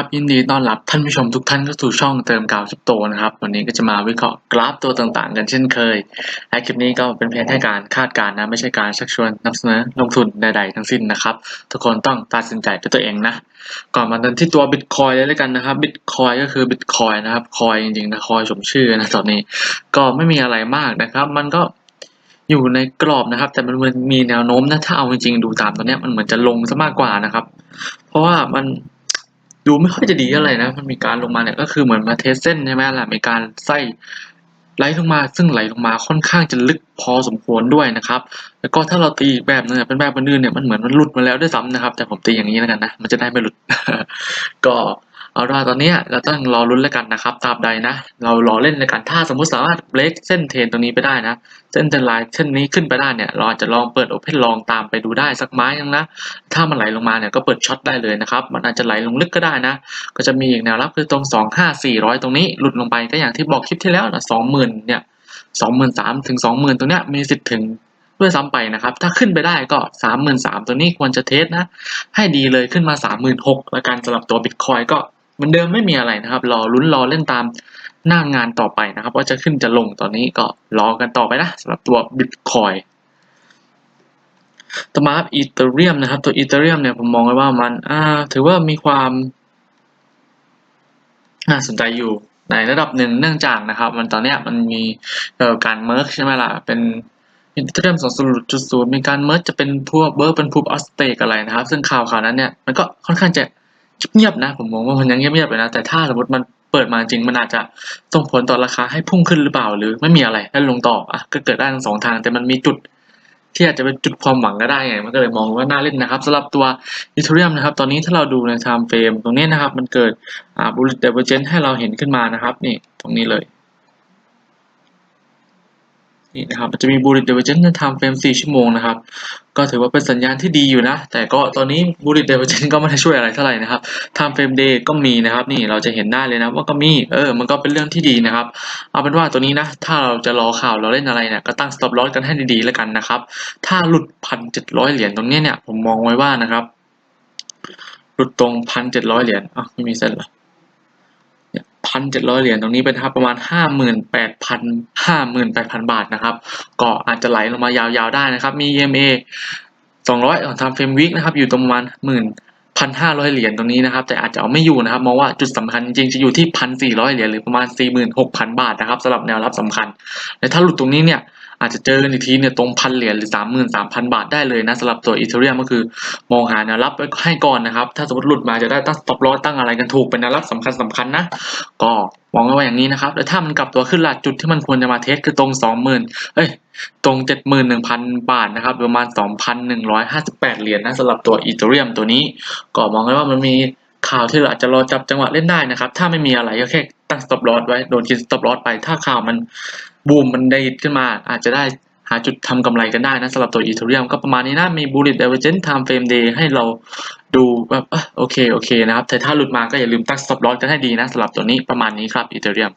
ครับยินดีต้อนรับท่านผู้ชมทุกท่านเข้าสู่ช่องเติมกาวชิปโตนะครับ วันนี้ก็จะมาวิเคราะห์กราฟตัวต่างๆ กันเช่นเคยและคลิปนี้ก็เป็นเพียงแค่การคาดการณ์นะไม่ใช่การชักชวนนำเสนอลงทุนใดๆทั้งสิ้นนะครับ ทุกคนต้องตัดสินใจด้วยตัวเองนะ ก่อนมาเดินที่ตัวบิตคอยเลยแล้วกันนะครับบิตคอยก็คือบิตคอยนะครับคอยจริงๆนะคอยสมชื่อนะตอนนี้ก็ไม่มีอะไรมากนะครับ มันก็อยู่ในกรอบนะครับ แต่มันมีแนวโน้มนะถ้าเอาจริงๆดูตามตัวเนี้มันเหมือนจะลงซะมากกว่านะครับ เพราะว่ามัน ดูไม่ค่อยจะดีอะไรนะ มันมีการลงมาเนี่ยก็คือเหมือนมาเทสเส้นใช่ไหมล่ะ มีการไส้ไหลลงมา ซึ่งไหลลงมาค่อนข้างจะลึกพอสมควรด้วยนะครับ แล้วก็ถ้าเราตีแบบนึงเนี่ยเป็นแบบอื่นเนี่ยมันเหมือนมันหลุดมาแล้วด้วยซ้ำนะครับ แต่ผมตีอย่างนี้แล้วกันนะ มันจะได้ไม่หลุด ก็ เอาล่ะตอนนี้เราต้องรอลุ้นแล้วกันนะครับตราบใดนะ เรารอเล่นในการถ้าสมมติสามารถเบรกเส้นเทรนตรงนี้ไปได้นะ เส้นเทนไลน์เส้นนี้ขึ้นไปได้เนี่ย เราอาจจะลองเปิดโอเพนลองตามไปดูได้สักไม้นึงนะถ้ามันไหลลงมาเนี่ยก็เปิดช็อตได้เลยนะครับ มันอาจจะไหลลงลึกก็ได้นะ ก็จะมีอีกแนวรับคือตรงสองห้าสี่ร้อยตรงนี้หลุดลงไปก็อย่างที่บอกคลิปที่แล้วนะสองหมื่นเนี่ยสองหมื่นสามถึงสองหมื่นตรงเนี้ยมีสิทธิ์ถึงด้วยซ้ำไปนะครับ ถ้าขึ้นไปได้ก็สามหมื่นสามตัวนี้ควรจะเทสนะ ให้ดีเลยขึ้นมาสามหมื่นหกแล้วการสำหรับตัวบิตคอยก็ เหมือนเดิมไม่มีอะไรนะครับ รอลุ้นรอเล่นตามหน้างานต่อไปนะครับ ว่าจะขึ้นจะลงตอนนี้ก็รอกันต่อไปนะสำหรับตัวบิตคอยต่อมาครับอีเทเรียมนะครับ ตัวอีเทเรียมเนี่ยผมมองไว้ว่ามันอ่าถือว่ามีความน่าสนใจอยู่ในระดับหนึ่งเนื่องจากนะครับ มันตอนเนี้ยมันมีการเมิร์กใช่ไหมล่ะเป็นอีเทเรียมสองจุดศูนย์มีการเมิร์กจะเป็นพวกเบิร์กเป็นพูบออสเตกอะไรนะครับ ซึ่งข่าวข่าวนั้นเนี่ยมันก็ค่อนข้างจะ เงียบๆนะผมมองว่ามันยังเงียบๆเลยนะ แต่ถ้าสมมติมันเปิดมาจริงมันอาจจะส่งผลต่อราคาให้พุ่งขึ้นหรือเปล่า หรือไม่มีอะไรแล้วลงต่ออะก็เกิดได้ทั้งสองทาง แต่มันมีจุดที่อาจจะเป็นจุดความหวังก็ได้ไง มันก็เลยมองว่าน่าเล่นนะครับสำหรับตัวอีเทเรียมนะครับ ตอนนี้ถ้าเราดูในไทม์เฟรมตรงนี้นะครับ มันเกิดอ่าบูลเลตเดเวอร์เจนให้เราเห็นขึ้นมานะครับ นี่ตรงนี้เลย นี่นะครับมันจะมี bullish divergence ใน time frame 4ชั่วโมงนะครับ ก็ถือว่าเป็นสัญญาณที่ดีอยู่นะ แต่ก็ตอนนี้ bullish divergence ก็ไม่ได้ช่วยอะไรเท่าไหร่นะครับ time frame day ก็มีนะครับ นี่เราจะเห็นได้เลยนะว่าก็มีเออมันก็เป็นเรื่องที่ดีนะครับ เอาเป็นว่าตัวนี้นะ ถ้าเราจะรอข่าวเราเล่นอะไรเนี่ยก็ตั้ง stop loss กันให้ดีๆแล้วกันนะครับ ถ้าหลุดพันเจ็ดร้อยเหรียญตรงนี้เนี่ยผมมองไว้ว่านะครับ หลุดตรงพันเจ็ดร้อยเหรียญอะไม่มีเส้นหรอ พันเจ็ดร้อยเหรียญตรงนี้เป็นครับประมาณห้าหมื่นแปดพันห้าหมื่นแปดพันบาทนะครับ ก็อาจจะไหลลงมายาวๆได้นะครับ มี EMA สองร้อยของทำเฟรมวิกนะครับ อยู่ตรงประมาณหมื่นพันห้าร้อยเหรียญตรงนี้นะครับ แต่อาจจะเอาไม่อยู่นะครับ มองว่าจุดสำคัญจริงจะอยู่ที่พันสี่ร้อยเหรียญหรือประมาณสี่หมื่นหกพันบาทนะครับสำหรับแนวรับสำคัญ และถ้าหลุดตรงนี้เนี่ย อาจจะเจอกันอีกทีเนี่ยตรงพันเหรียญหรือสามหมื่นสามพันบาทได้เลยนะสำหรับตัวอีเทเรียมก็คือมองหาแนวรับไว้ให้ก่อนนะครับ ถ้าสมมติหลุดมาจะได้ตั้ง stop loss ตั้งอะไรกันถูกเป็นแนวรับสำคัญสำคัญนะ ก็มองไว้อย่างนี้นะครับ แล้วถ้ามันกลับตัวขึ้นล่ะจุดที่มันควรจะมาเทสคือตรงสองหมื่นเอ้ยตรงเจ็ดหมื่นหนึ่งพันบาทนะครับประมาณสองพันหนึ่งร้อยห้าสิบแปดเหรียญนะสำหรับตัวอีเทเรียมตัวนี้ ก็มองไว้ว่ามันมีข่าวที่เราอาจจะรอจับจังหวะเล่นได้นะครับ ถ้าไม่มีอะไรก็แค่ตั้ง stop loss ไว้โดนกิน stop loss ไป ถ้าข่าวมัน บูมมันได้ขึ้นมาอาจจะได้หาจุดทำกำไรกันได้นะสำหรับตัวอีเทเรียมก็ประมาณนี้นะ มี bullish divergence time frame day ให้เราดูแบบโอเคโอเคนะครับ แต่ถ้าหลุดมาก็อย่าลืมตั้ง stop loss กันให้ดีนะสำหรับตัวนี้ประมาณนี้ครับอีเทเรียม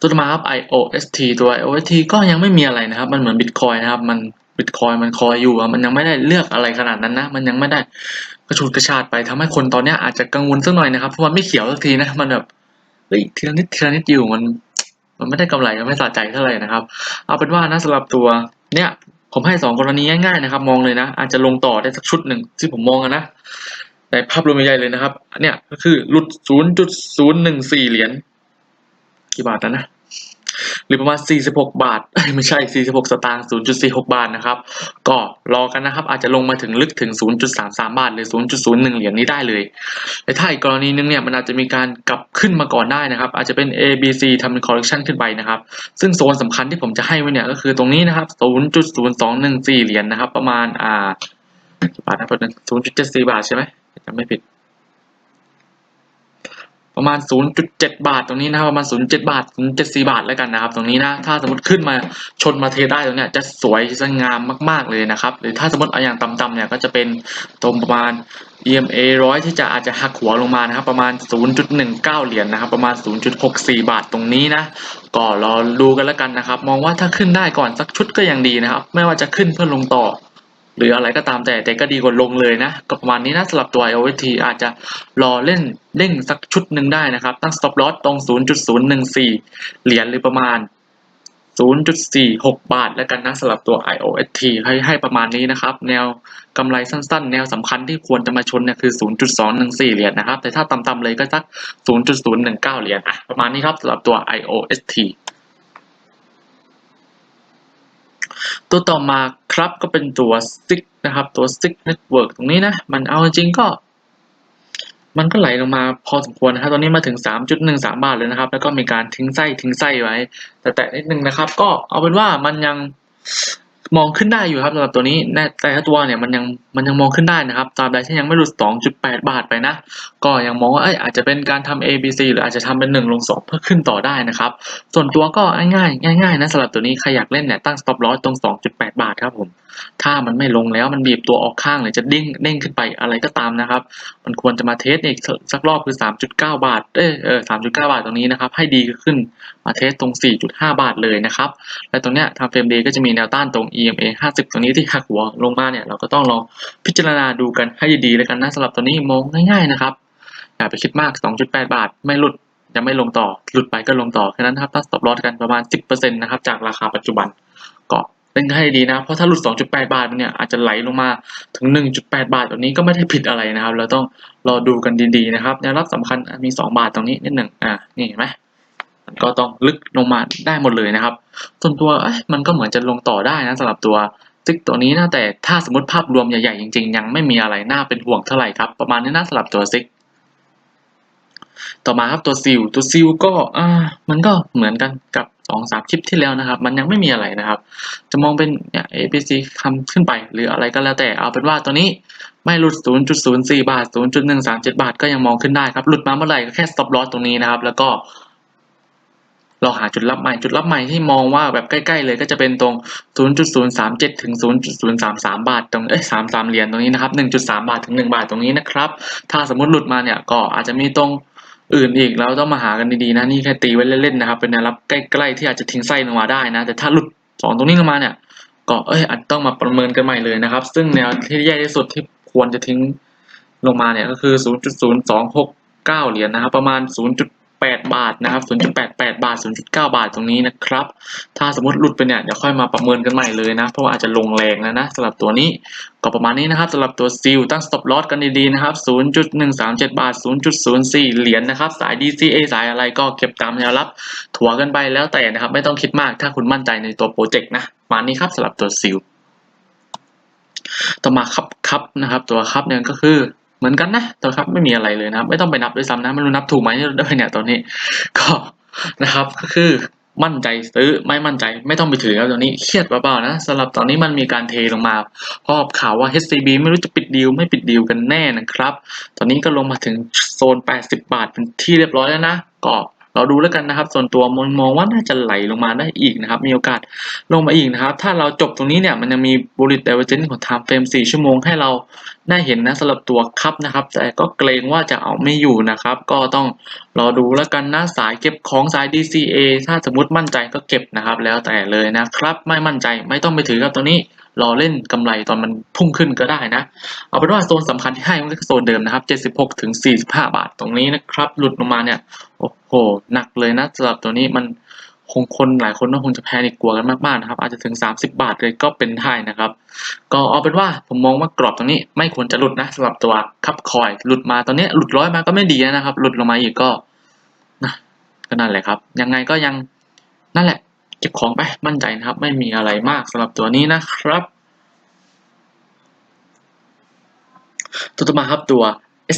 ตัวต่อมาครับ IOST ตัว IOST ก็ยังไม่มีอะไรนะครับ มันเหมือน Bitcoin นะครับ มัน Bitcoin มันคอยอยู่อะมันยังไม่ได้เลือกอะไรขนาดนั้นนะ มันยังไม่ได้กระชูดกระชากไปทำให้คนตอนเนี้ยอาจจะกังวลสักหน่อยนะครับเพราะมันไม่เขียวสักทีนะมันแบบเฮ้ยทีละนิดทีละนิดอยู่มัน มันไม่ได้กำไรมันไม่สะใจเท่าไหร่นะครับ เอาเป็นว่านะสำหรับตัวเนี้ยผมให้สองกรณีง่ายๆนะครับ มองเลยนะ อาจจะลงต่อได้สักชุดหนึ่งที่ผมมองนะในภาพรวมใหญ่เลยนะครับเนี่ยก็คือหลุด 0.014 เหรียญกี่บาทนะนะ หรือประมาณ 46 บาทไม่ใช่ 46 สตางค์ 0.46 บาทนะครับ ก็รอกันนะครับ อาจจะลงมาถึงลึกถึง 0.33 บาท หรือ 0.01 เหรียญนี้ได้เลย แต่ถ้าอีกกรณีนึงเนี่ยมันอาจจะมีการกลับขึ้นมาก่อนได้นะครับ อาจจะเป็น A B C ทำเป็น correction ขึ้นไปนะครับ ซึ่งโซนสำคัญที่ผมจะให้ไว้เนี่ยก็คือตรงนี้นะครับ 0.0214 เหรียญนะครับ ประมาณอ่าบาทนะ0.74 บาทใช่ไหมจำไม่ผิด ประมาณ 0.7 บาทตรงนี้นะครับประมาณ 0.7 บาท0.74 บาทแล้วกันนะครับ ตรงนี้นะถ้าสมมติขึ้นมาชนมาเทได้ตรงเนี้ยจะสวยสวยงามมาก ๆเลยนะครับ หรือถ้าสมมติเอาอย่างต่ำๆเนี่ยก็จะเป็นตรงประมาณ EMA ร้อยที่จะอาจจะหักหัวลงมานะครับ ประมาณ 0.19 เหรียญนะครับ ประมาณ 0.64 บาทตรงนี้นะก็รอดูกันแล้วกันนะครับ มองว่าถ้าขึ้นได้ก่อนสักชุดก็ยังดีนะครับ ไม่ว่าจะขึ้นเพื่อลงต่อ หรืออะไรก็ตามแต่แต่ก็ดีกว่าลงเลยนะก็ประมาณนี้นะสำหรับตัว IOST อาจจะรอเล่นเด้งสักชุดหนึ่งได้นะครับ ตั้ง stop loss ตรง 0.014 เหรียญหรือประมาณ 0.46 บาท แล้วกันนะสำหรับตัว IOST ให้ให้ประมาณนี้นะครับ แนวกำไรสั้นๆ แนวสำคัญที่ควรจะมาชนเนี่ยคือ 0.214 เหรียญนะครับ แต่ถ้าต่ำๆเลยก็สัก 0.019 เหรียญอะประมาณนี้ครับสำหรับตัว IOST ตัวต่อมาครับก็เป็นตัว Stick นะครับตัว Stick Network ตรงนี้นะ มันเอาจริงก็ มันก็ไหลลงมาพอสมควรนะครับ ตอนนี้มาถึง 3.13 บาทเลยนะครับ แล้วก็มีการทิ้งไส้ทิ้งไส้ไว้ แต่แตะนิดนึงนะครับ ก็เอาเป็นว่ามันยัง มองขึ้นได้อยู่ครับสำหรับตัวนี้แน่แต่ละตัวเนี่ยมันยังมันยังมองขึ้นได้นะครับตราบใดที่ยังไม่หลุด 2.8 บาทไปนะ ก็ยังมองว่าเอ้ยอาจจะเป็นการทำ A B C หรืออาจจะทำเป็น 1 ลง 2 เพื่อขึ้นต่อได้นะครับ ส่วนตัวก็ง่ายง่ายง่ายนะสำหรับตัวนี้ใครอยากเล่นเนี่ยตั้ง stop loss ตรง 2.8 บาทครับผม ถ้ามันไม่ลงแล้วมันบีบตัวออกข้างหรือจะเด้งเด้งขึ้นไปอะไรก็ตามนะครับ มันควรจะมาเทสอีกสักรอบคือ 3.9 บาท เออเออ3.9บาทตรงนี้นะครับ ให้ดีขึ้นมาเทสตรง 4.5 บาทเลยนะครับ และตรงเนี้ยทางเฟรมเดย์ก็จะมีแนวต้านตรง EMA 50 ตรงนี้ที่หักหัวลงมาเนี่ยเราก็ต้องลองพิจารณาดูกันให้ดีๆแล้วกันนะสำหรับตัวนี้มองง่ายๆนะครับอย่าไปคิดมาก 2.8 บาท ไม่หลุดยังไม่ลงต่อ หลุดไปก็ลงต่อแค่นั้นครับตั้ง stop loss กันประมาณ 10%นะครับ จากราคาปัจจุบัน เล่นให้ดีนะ เพราะถ้าหลุด 2.8 บาทเนี่ยอาจจะไหลลงมาถึง 1.8 บาทแบบนี้ก็ไม่ได้ผิดอะไรนะครับ เราต้องรอดูกันดีๆนะครับแนวรับสำคัญมี 2 บาทตรงนี้นิดหนึ่งอ่านี่เห็นไหมมันก็ต้องลึกลงมาได้หมดเลยนะครับส่วนตัวมันก็เหมือนจะลงต่อได้นะสำหรับตัวซิกตัวนี้นะแต่ถ้าสมมติภาพรวมใหญ่ๆจริงๆ ยังไม่มีอะไรน่าเป็นห่วงเท่าไหร่ครับประมาณนี้นะสำหรับตัวซิก ต่อมาครับตัวซิลตัวซิลก็อ่ามันก็เหมือนกันกับสองสามคลิปที่แล้วนะครับ มันยังไม่มีอะไรนะครับ จะมองเป็นเนี่ย ABC คำขึ้นไป หรืออะไรก็แล้วแต่เอาเป็นว่าตัวนี้ไม่หลุด 0.04 บาท 0.137 บาท ก็ยังมองขึ้นได้ครับ หลุดมาเมื่อไหร่ก็แค่ stop loss ตรงนี้นะครับ แล้วก็เราหาจุดรับใหม่จุดรับใหม่ที่มองว่าแบบใกล้ๆเลยก็จะเป็นตรง 0.037 ถึง 0.033 บาทตรงเอ้ย33 เหรียญตรงนี้นะครับ 1.3 บาทถึง 1 บาทตรงนี้นะครับ ถ้าสมมติหลุดมาเนี่ยก็อาจจะมีตรง อื่นอีกแล้วต้องมาหากันดีๆนะนี่แค่ตีไว้เล่นๆนะครับเป็นแนวรับใกล้ๆที่อาจจะทิ้งไส้ลงมาได้นะ แต่ถ้าหลุดสองตรงนี้ลงมาเนี่ย ก็เอ้ยอาจต้องมาประเมินกันใหม่เลยนะครับ ซึ่งแนวที่แย่ที่สุดที่ควรจะทิ้งลงมาเนี่ยก็คือ 0.0269 เหรียญนะครับ ประมาณ 8 บาทนะครับ 0.88 บาท 0.9 บาทตรงนี้นะครับ ถ้าสมมติหลุดไปเนี่ยเดี๋ยวค่อยมาประเมินกันใหม่เลยนะ เพราะว่าอาจจะลงแรงแล้วนะสำหรับตัวนี้ก็ประมาณนี้นะครับสำหรับตัวซิลตั้ง stop loss กันดีๆนะครับ 0.137 บาท 0.04 เหรียญนะครับ สาย DCA สายอะไรก็เก็บตามแนวรับถัวกันไปแล้วแต่นะครับ ไม่ต้องคิดมากถ้าคุณมั่นใจในตัวโปรเจกต์นะมานี้ครับสำหรับตัวซิลต่อมาครับครับนะครับ ตัวครับเนี่ยก็คือ มือนกันนะตัวครับไม่มีอะไรเลยนะครับไม่ต้องไปนับด้วยซ้ำนะไม่รู้นับถูกไหมด้วยเนี่ยตอนนี้ก็นะครับก็คือมั่นใจซื้อไม่มั่นใจไม่ต้องไปถือแล้วตอนนี้เครียดเปล่าๆนะสำหรับตอนนี้มันมีการเทลงมาเพราะข่าวว่า HCB ไม่รู้จะปิดดีลไม่ปิดดีลกันแน่นะครับ ตอนนี้ก็ลงมาถึงโซน 80 บาทเป็นที่เรียบร้อยแล้วนะก็ เราดูแล้วกันนะครับ ส่วนตัวมองมองว่าน่าจะไหลลงมาได้อีกนะครับ มีโอกาสลงมาอีกนะครับ ถ้าเราจบตรงนี้เนี่ยมันยังมีบริตเดเวอร์เจนของ time frame 4 ชั่วโมงให้เราได้เห็นนะสำหรับตัวคับนะครับ แต่ก็เกรงว่าจะเอาไม่อยู่นะครับ ก็ต้องรอดูแล้วกันนะสายเก็บของสาย DCA ถ้าสมมติมั่นใจก็เก็บนะครับ แล้วแต่เลยนะครับ ไม่มั่นใจไม่ต้องไปถือครับตัวนี้ รอเล่นกำไรตอนมันพุ่งขึ้นก็ได้นะ เอาเป็นว่าโซนสำคัญที่ให้ก็คือโซนเดิมนะครับ 76ถึง45 บาทตรงนี้นะครับ หลุดลงมาเนี่ย โอ้โห หนักเลยนะสำหรับตัวนี้มันคงคนหลายคนก็คงจะแพนิคกลัวกันมากๆนะครับ อาจจะถึง 30 บาทเลยก็เป็นได้นะครับ ก็เอาเป็นว่าผมมองว่ากรอบตรงนี้ไม่ควรจะหลุดนะสำหรับตัวคับคอย หลุดมาตอนนี้หลุดร้อยมาก็ไม่ดีนะครับ หลุดลงมาอีกก็นะก็นั่นแหละครับ ยังไงก็ยังนั่นแหละ เก็บของไปมั่นใจนะครับ ไม่มีอะไรมากสำหรับตัวนี้นะครับ ตัวต่อมาครับตัว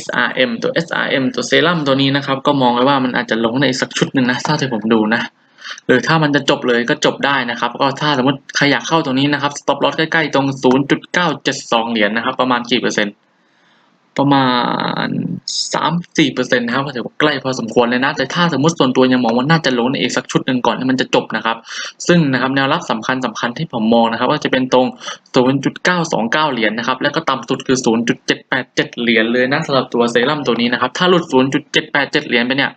SRM ตัว SRM ตัวเซรั่มตัวนี้นะครับ ก็มองไว้ว่ามันอาจจะลงในสักชุดหนึ่งนะถ้าที่ผมดูนะ หรือถ้ามันจะจบเลยก็จบได้นะครับ ก็ถ้าสมมติใครอยากเข้าตรงนี้นะครับ stop loss ใกล้ๆ ตรง 0.972 เหรียญนะครับ ประมาณกี่เปอร์เซ็นต์ ประมาณ 3-4เปอร์เซ็นต์นะครับก็ถือว่าใกล้พอสมควรเลยนะ แต่ถ้าสมมติส่วนตัวยังมองว่าน่าจะลงในอีกสักชุดหนึ่งก่อนที่มันจะจบนะครับ ซึ่งนะครับแนวรับสำคัญสำคัญที่ผมมองนะครับก็จะเป็นตรง 0.929 เหรียญนะครับ แล้วก็ต่ำสุดคือ 0.787 เหรียญเลยนะสำหรับตัวเซรั่มตัวนี้นะครับ ถ้าหลุด 0.787 เหรียญไปเนี่ย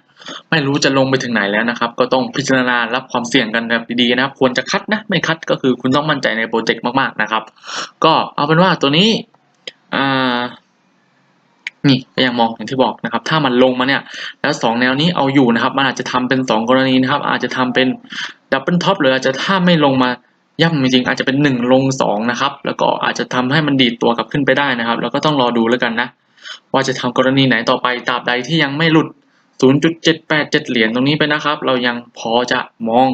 ไม่รู้จะลงไปถึงไหนแล้วนะครับ ก็ต้องพิจารณารับความเสี่ยงกันแบบดีๆนะครับ ควรจะคัดนะ ไม่คัดก็คือคุณต้องมั่นใจในโปรเจกต์มากๆนะครับ ก็เอาเป็นว่าตัวนี้อ่า นี่ก็ยังมองอย่างที่บอกนะครับ ถ้ามันลงมาเนี่ยแล้วสองแนวนี้เอาอยู่นะครับ มันอาจจะทำเป็นสองกรณีนะครับ อาจจะทำเป็นดับเบิลท็อปหรืออาจจะถ้าไม่ลงมาย่ำจริงอาจจะเป็นหนึ่งลงสองนะครับ แล้วก็อาจจะทำให้มันดีดตัวกลับขึ้นไปได้นะครับ แล้วก็ต้องรอดูแล้วกันนะ ว่าจะทำกรณีไหนต่อไปตราบใดที่ยังไม่หลุด 0.787 เหรียญตรงนี้ไปนะครับ เรายังพอจะมอง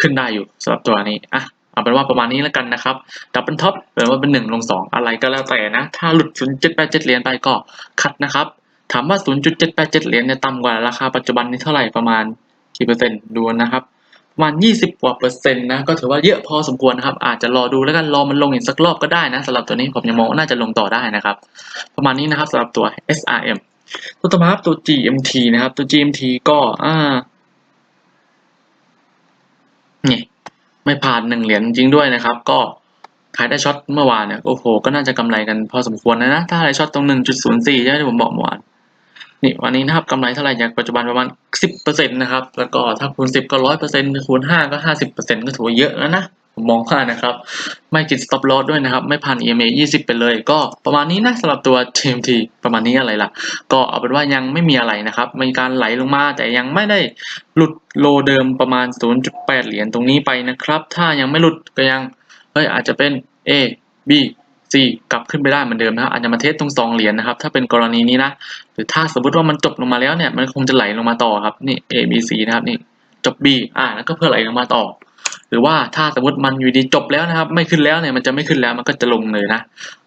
ขึ้นได้อยู่สำหรับตัวนี้อะ เอาเป็นว่าประมาณนี้แล้วกันนะครับดับเบิลท็อปหรือว่าเป็น1ลง2 อะไรก็แล้วแต่นะ ถ้าหลุด 0.87 เหรียญไปก็คัดนะครับ ถามว่า 0.787 เหรียญเนี่ยต่ำกว่าราคาปัจจุบันนี้เท่าไหร่ประมาณกี่เปอร์เซ็นต์ดูนะครับประมาณ 20 กว่าเปอร์เซ็นต์นะ ก็ถือว่าเยอะพอสมควรนะครับ อาจจะรอดูแล้วกัน รอมันลงอีกสักรอบก็ได้นะสำหรับตัวนี้ผมยังมองว่าน่าจะลงต่อได้นะครับ ประมาณนี้นะครับสำหรับตัว SRM ตัวต่อมาครับตัว GMT นะครับ ตัว GMT ก็อ่านี่ ไม่ผ่านหนึ่งเหรียญจริงด้วยนะครับ ก็ขายได้ช็อตเมื่อวานเนี่ยโอ้โหก็น่าจะกำไรกันพอสมควรนะนะถ้าอะไรช็อตตรง1.04ใช่ไหมที่ผมบอกเมื่อวานนี่วันนี้นะครับกำไรเท่าไหร่จากปัจจุบันประมาณ10%นะครับ แล้วก็ถ้าคูณ10ก็100%คูณ5ก็50%ก็ถือว่าเยอะแล้วนะ ผมมองว่านะครับ ไม่กิน stop loss ด้วยนะครับ ไม่ผ่าน EMA 20 ไปเลย ก็ประมาณนี้นะสำหรับตัว TMT ประมาณนี้อะไรล่ะ ก็เอาเป็นว่ายังไม่มีอะไรนะครับ มีการไหลลงมาแต่ยังไม่ได้หลุดโลเดิมประมาณ 0.8 เหรียญตรงนี้ไปนะครับ ถ้ายังไม่หลุดก็ยังเฮ้ยอาจจะเป็น A B C กลับขึ้นไปได้เหมือนเดิมนะครับอาจจะมาเทสตรง2เหรียญนะครับ ถ้าเป็นกรณีนี้นะ หรือถ้าสมมติว่ามันจบลงมาแล้วเนี่ยมันคงจะไหลลงมาต่อครับนี่ A B C นะครับนี่จบ B อ่าแล้วก็เพื่อไหลลงมาต่อ หรือว่าถ้าสมมติมันอยู่ดีจบแล้วนะครับ ไม่ขึ้นแล้วเนี่ยมันจะไม่ขึ้นแล้วมันก็จะลงเลยนะ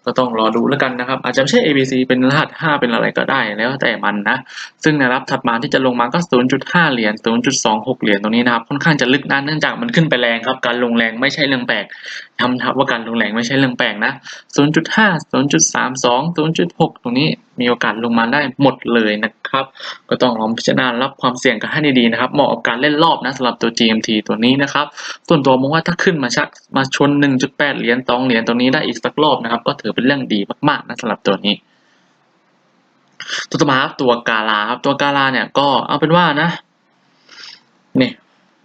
ก็ต้องรอดูแล้วกันนะครับ อาจจะไม่ใช่ ABC เป็นรหัส 5 เป็นอะไรก็ได้แล้วแต่มันนะ ซึ่งแนวรับถัดมาที่จะลงมาก็ 0.5 เหรียญ 0.26 เหรียญตรงนี้นะครับ ค่อนข้างจะลึกนะเนื่องจากมันขึ้นไปแรงครับ การลงแรงไม่ใช่เรื่องแปลกทำทับว่าการลงแรงไม่ใช่เรื่องแปลกนะ 0.5 0.32 0.6 ตรงนี้มีโอกาสลงมาได้หมดเลยนะ ครับ ก็ต้องลองพิจารณารับความเสี่ยงกันให้ดีๆนะครับ เหมาะกับการเล่นรอบนะสำหรับตัว GMT ตัวนี้นะครับ ส่วนตัวมองว่าถ้าขึ้นมาชักมาชน 1.8 เหรียญ2เหรียญตรงนี้ได้อีกสักรอบนะครับ ก็ถือเป็นเรื่องดีมากๆนะสำหรับตัวนี้ตัวต่อมาครับตัวกาลาครับตัวกาลาเนี่ยก็เอาเป็นว่านะนี่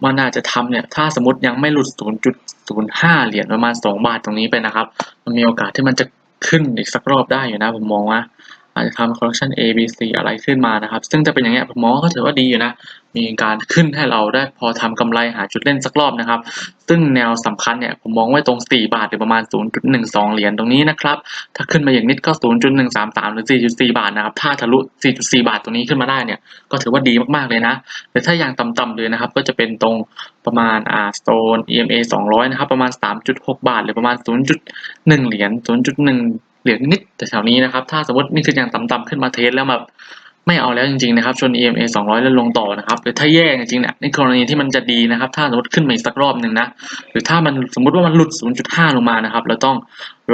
มันน่าจะทำเนี่ยถ้าสมมติยังไม่หลุด 0.05 เหรียญประมาณ 2 บาทตรงนี้ไปนะครับ มันมีโอกาสที่มันจะขึ้นอีกสักรอบได้อยู่นะผมมองว่า อาจจะทำ correction A B C อะไรขึ้นมานะครับ ซึ่งจะเป็นอย่างเงี้ยผมมองก็ถือว่าดีอยู่นะ มีการขึ้นให้เราได้พอทำกำไรหาจุดเล่นสักรอบนะครับ ซึ่งแนวสำคัญเนี่ยผมมองไว้ตรง 4 บาทหรือประมาณ 0.12 เหรียญตรงนี้นะครับ ถ้าขึ้นมาอย่างนิดก็ 0.133 หรือ 4.4 บาทนะครับ ถ้าทะลุ 4.4 บาทตรงนี้ขึ้นมาได้เนี่ย ก็ถือว่าดีมากๆเลยนะหรือถ้าอย่างต่ำๆเลยนะครับ ก็จะเป็นตรงประมาณอ่าโซน EMA 200 นะครับ ประมาณ 3.6 บาท หรือประมาณ 0.1 เหรียญ 0.1 เหรียญนิดแต่แถวนี้นะครับ ถ้าสมมตินี่คืออย่างต่ำๆขึ้นมาเทสแล้วแบบไม่เอาแล้วจริงๆนะครับชน EMA 200 แล้วลงต่อนะครับหรือถ้าแย่จริงๆเนี่ยในกรณีที่มันจะดีนะครับ ถ้าสมมติขึ้นมาอีกสักรอบหนึ่งนะหรือถ้ามันสมมติว่ามันหลุด 0.5 ลงมานะครับเราต้อง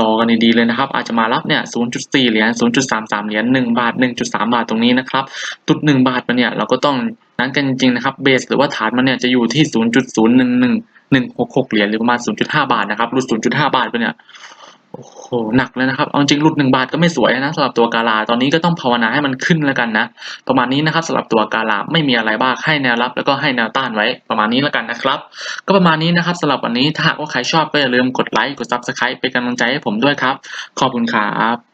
รอกันดีๆเลยนะครับ อาจจะมารับเนี่ย 0.4 เหรียญ 0.33 เหรียญ 1 บาท 1.3 บาทตรงนี้นะครับตุด 1 บาทมาเนี่ยเราก็ต้องนั้นกันจริงๆนะครับเบสหรือว่าฐานมันเนี่ยจะอยู่ที่ 0.011166 เหรียญหรือประมาณ 0.5 บาทนะครับหลุด 0.5 บาทไปเนี่ย โอ้โหหนักเลยนะครับ เอาจริงหลุดหนึ่งบาทก็ไม่สวยนะสำหรับตัวกาลา ตอนนี้ก็ต้องภาวนาให้มันขึ้นแล้วกันนะ ประมาณนี้นะครับสำหรับตัวกาลาไม่มีอะไรบ้างให้แนวรับ แล้วก็ให้แนวต้านไว้ประมาณนี้แล้วกันนะครับ ก็ประมาณนี้นะครับสำหรับวันนี้ถ้าหากว่าใครชอบก็อย่าลืมกดไลค์กดซับสไครป์เป็นกำลังใจให้ผมด้วยครับ ขอบคุณครับ